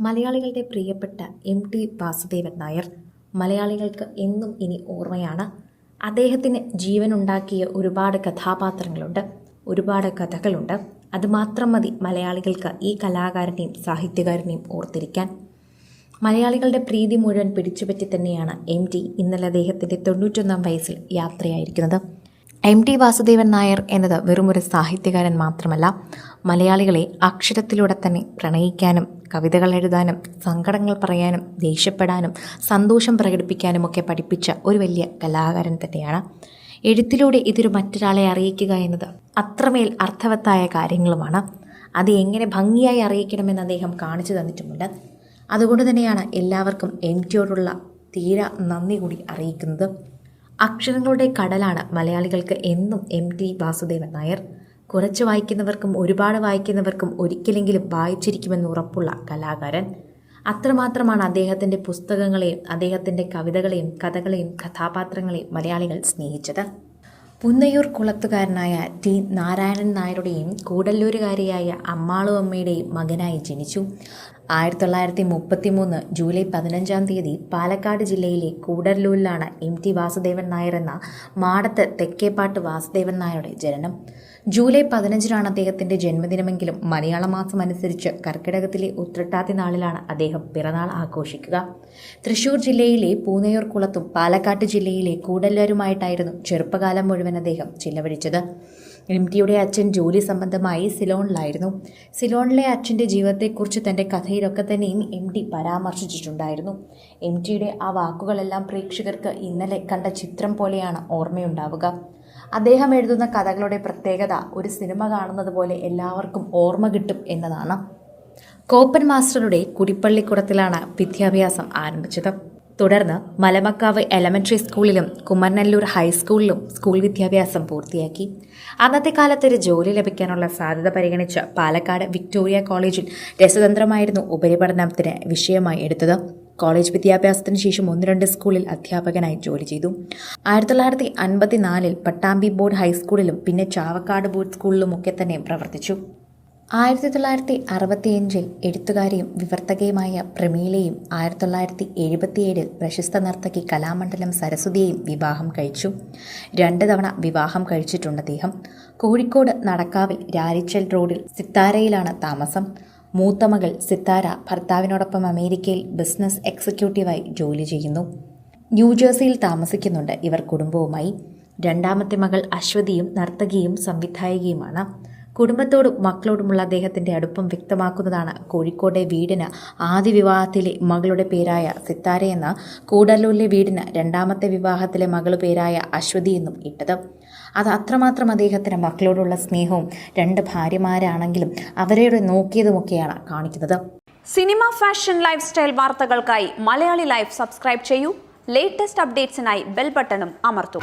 മലയാളികളുടെ പ്രിയപ്പെട്ട M T Vasudevan Nair. മലയാളികൾക്ക് എന്നും ഇനി ഓർമ്മയാണ്. അദ്ദേഹത്തിന് ജീവനുണ്ടാക്കിയ ഒരുപാട് കഥാപാത്രങ്ങളുണ്ട്. ഒരുപാട് കഥകളുണ്ട്. അതുമാത്രം മതി മലയാളികൾക്ക് ഈ കലാകാരനെയും സാഹിത്യകാരനെയും ഓർത്തിരിക്കാൻ. മലയാളികളുടെ പ്രീതി മുഴുവൻ പിടിച്ചുപറ്റി തന്നെയാണ് എം ടി ഇന്നലെ അദ്ദേഹത്തിന്റെ തൊണ്ണൂറ്റൊന്നാം വയസ്സിൽ യാത്രയായിരിക്കുന്നത്. എം ടി വാസുദേവൻ നായർ എന്നത് വെറുമൊരു സാഹിത്യകാരൻ മാത്രമല്ല മലയാളികളെ അക്ഷരത്തിലൂടെ തന്നെ പ്രണയിക്കാനും കവിതകൾ എഴുതാനും സങ്കടങ്ങൾ പറയാനും ദേഷ്യപ്പെടാനും സന്തോഷം പ്രകടിപ്പിക്കാനും ഒക്കെ പഠിപ്പിച്ച ഒരു വലിയ കലാകാരൻ തന്നെയാണ്. എഴുത്തിലൂടെ ഇതൊരു മറ്റൊരാളെ അറിയിക്കുക എന്നത് അത്രമേൽ അർത്ഥവത്തായ കാര്യങ്ങളുമാണ്. അത് എങ്ങനെ ഭംഗിയായി അറിയിക്കണമെന്ന് അദ്ദേഹം കാണിച്ചു തന്നിട്ടുമുണ്ട്. അതുകൊണ്ട് തന്നെയാണ് എല്ലാവർക്കും എം ടിയോടുള്ള തീരെ നന്ദി കൂടി അറിയിക്കുന്നത്. അക്ഷരങ്ങളുടെ കടലാണ് മലയാളികൾക്ക് എന്നും എം ടി വാസുദേവൻ നായർ. കുറച്ച് വായിക്കുന്നവർക്കും ഒരുപാട് വായിക്കുന്നവർക്കും ഒരിക്കലെങ്കിലും വായിച്ചിരിക്കുമെന്ന് ഉറപ്പുള്ള കലാകാരൻ. അത്രമാത്രമാണ് അദ്ദേഹത്തിന്റെ പുസ്തകങ്ങളെയും അദ്ദേഹത്തിന്റെ കവിതകളെയും കഥകളെയും കഥാപാത്രങ്ങളെയും മലയാളികൾ സ്നേഹിച്ചത്. പുന്നയൂർ കുളത്തുകാരനായ ടി നാരായണൻ നായരുടെയും കൂടല്ലൂരുകാരിയായ അമ്മാളു അമ്മയുടെയും മകനായി ജനിച്ചു. ആയിരത്തി തൊള്ളായിരത്തി മുപ്പത്തി മൂന്ന് ജൂലൈ പതിനഞ്ചാം തീയതി പാലക്കാട് ജില്ലയിലെ കൂടല്ലൂരിലാണ് എം ടി വാസുദേവൻ നായർ എന്ന മാടത്ത് തെക്കേപ്പാട്ട് വാസുദേവൻ നായരുടെ ജനനം. ജൂലൈ പതിനഞ്ചിനാണ് അദ്ദേഹത്തിന്റെ ജന്മദിനമെങ്കിലും മലയാള മാസം അനുസരിച്ച് കർക്കിടകത്തിലെ ഉത്രട്ടാതി നാളിലാണ് അദ്ദേഹം പിറന്നാൾ ആഘോഷിക്കുക. തൃശൂർ ജില്ലയിലെ പൂനയൂർ കുളത്തും പാലക്കാട് ജില്ലയിലെ കൂടല്ലൂരുമായിട്ടായിരുന്നു ചെറുപ്പകാലം മുഴുവൻ അദ്ദേഹം ചിലവഴിച്ചത്. എം ടിയുടെ അച്ഛൻ ജോലി സംബന്ധമായി സിലോണിലായിരുന്നു. സിലോണിലെ അച്ഛന്റെ ജീവിതത്തെക്കുറിച്ച് തന്റെ കഥയിലൊക്കെ തന്നെയും എം ടി പരാമർശിച്ചിട്ടുണ്ടായിരുന്നു. എം ടിയുടെ ആ വാക്കുകളെല്ലാം പ്രേക്ഷകർക്ക് ഇന്നലെ കണ്ട ചിത്രം പോലെയാണ് ഓർമ്മയുണ്ടാവുക. അദ്ദേഹം എഴുതുന്ന കഥകളുടെ പ്രത്യേകത ഒരു സിനിമ കാണുന്നത് പോലെ എല്ലാവർക്കും ഓർമ്മ കിട്ടും എന്നതാണ്. കോപ്പൻ മാസ്റ്ററുടെ കുടിപ്പള്ളിക്കുടത്തിലാണ് വിദ്യാഭ്യാസം ആരംഭിച്ചത്. തുടർന്ന് മലമക്കാവ് എലമെന്ററി സ്കൂളിലും കുമ്മനല്ലൂർ ഹൈസ്കൂളിലും സ്കൂൾ വിദ്യാഭ്യാസം പൂർത്തിയാക്കി. അന്നത്തെ കാലത്ത് ഒരു ജോലി ലഭിക്കാനുള്ള സാധ്യത പരിഗണിച്ച് പാലക്കാട് വിക്ടോറിയ കോളേജിൽ രസതന്ത്രമായിരുന്നു ഉപരിപഠനത്തിന് വിഷയമായി എടുത്തത്. കോളേജ് വിദ്യാഭ്യാസത്തിന് ശേഷം ഒന്ന് രണ്ട് സ്കൂളിൽ അധ്യാപകനായി ജോലി ചെയ്തു. ആയിരത്തി തൊള്ളായിരത്തി അൻപത്തിനാലിൽ പട്ടാമ്പി ബോർഡ് ഹൈസ്കൂളിലും പിന്നെ ചാവക്കാട് ബോർഡ് സ്കൂളിലുമൊക്കെ തന്നെ പ്രവർത്തിച്ചു. ആയിരത്തി തൊള്ളായിരത്തി അറുപത്തിയഞ്ചിൽ എഴുത്തുകാരിയും വിവർത്തകയുമായ പ്രമീലയും ആയിരത്തി തൊള്ളായിരത്തി എഴുപത്തിയേഴിൽ പ്രശസ്ത നർത്തകി കലാമണ്ഡലം സരസ്വതിയെയും വിവാഹം കഴിച്ചു. രണ്ട് തവണ വിവാഹം കഴിച്ചിട്ടുണ്ട് അദ്ദേഹം. കോഴിക്കോട് നടക്കാവിൽ രാരിച്ചൽ റോഡിൽ സിത്താരയിലാണ് താമസം. മൂത്ത മകൾ സിത്താര ഭർത്താവിനോടൊപ്പം അമേരിക്കയിൽ ബിസിനസ് എക്സിക്യൂട്ടീവായി ജോലി ചെയ്യുന്നു. ന്യൂജേഴ്സിയിൽ താമസിക്കുന്നുണ്ട് ഇവർ കുടുംബവുമായി. രണ്ടാമത്തെ മകൾ അശ്വതിയും നർത്തകിയും സംവിധായകയുമാണ്. കുടുംബത്തോടും മക്കളോടുമുള്ള അദ്ദേഹത്തിന്റെ അടുപ്പം വ്യക്തമാക്കുന്നതാണ് കോഴിക്കോട്ടെ വീടിന് ആദ്യ വിവാഹത്തിലെ മകളുടെ പേരായ സിത്താര എന്ന കൂടല്ലൂരിലെ വീടിന് രണ്ടാമത്തെ വിവാഹത്തിലെ മകളു പേരായ അശ്വതി എന്നും ഇട്ടത്. അത് അത്രമാത്രം അദ്ദേഹത്തിന് മക്കളോടുള്ള സ്നേഹവും രണ്ട് ഭാര്യമാരാണെങ്കിലും അവരോട് നോക്കിയതുമൊക്കെയാണ് കാണിക്കുന്നത്. സിനിമ ഫാഷൻ ലൈഫ് സ്റ്റൈൽ വാർത്തകൾക്കായി മലയാളി ലൈഫ് സബ്സ്ക്രൈബ് ചെയ്യൂ. ലേറ്റസ്റ്റ് അപ്ഡേറ്റ്സിനായി ബെൽ ബട്ടണും അമർത്തും.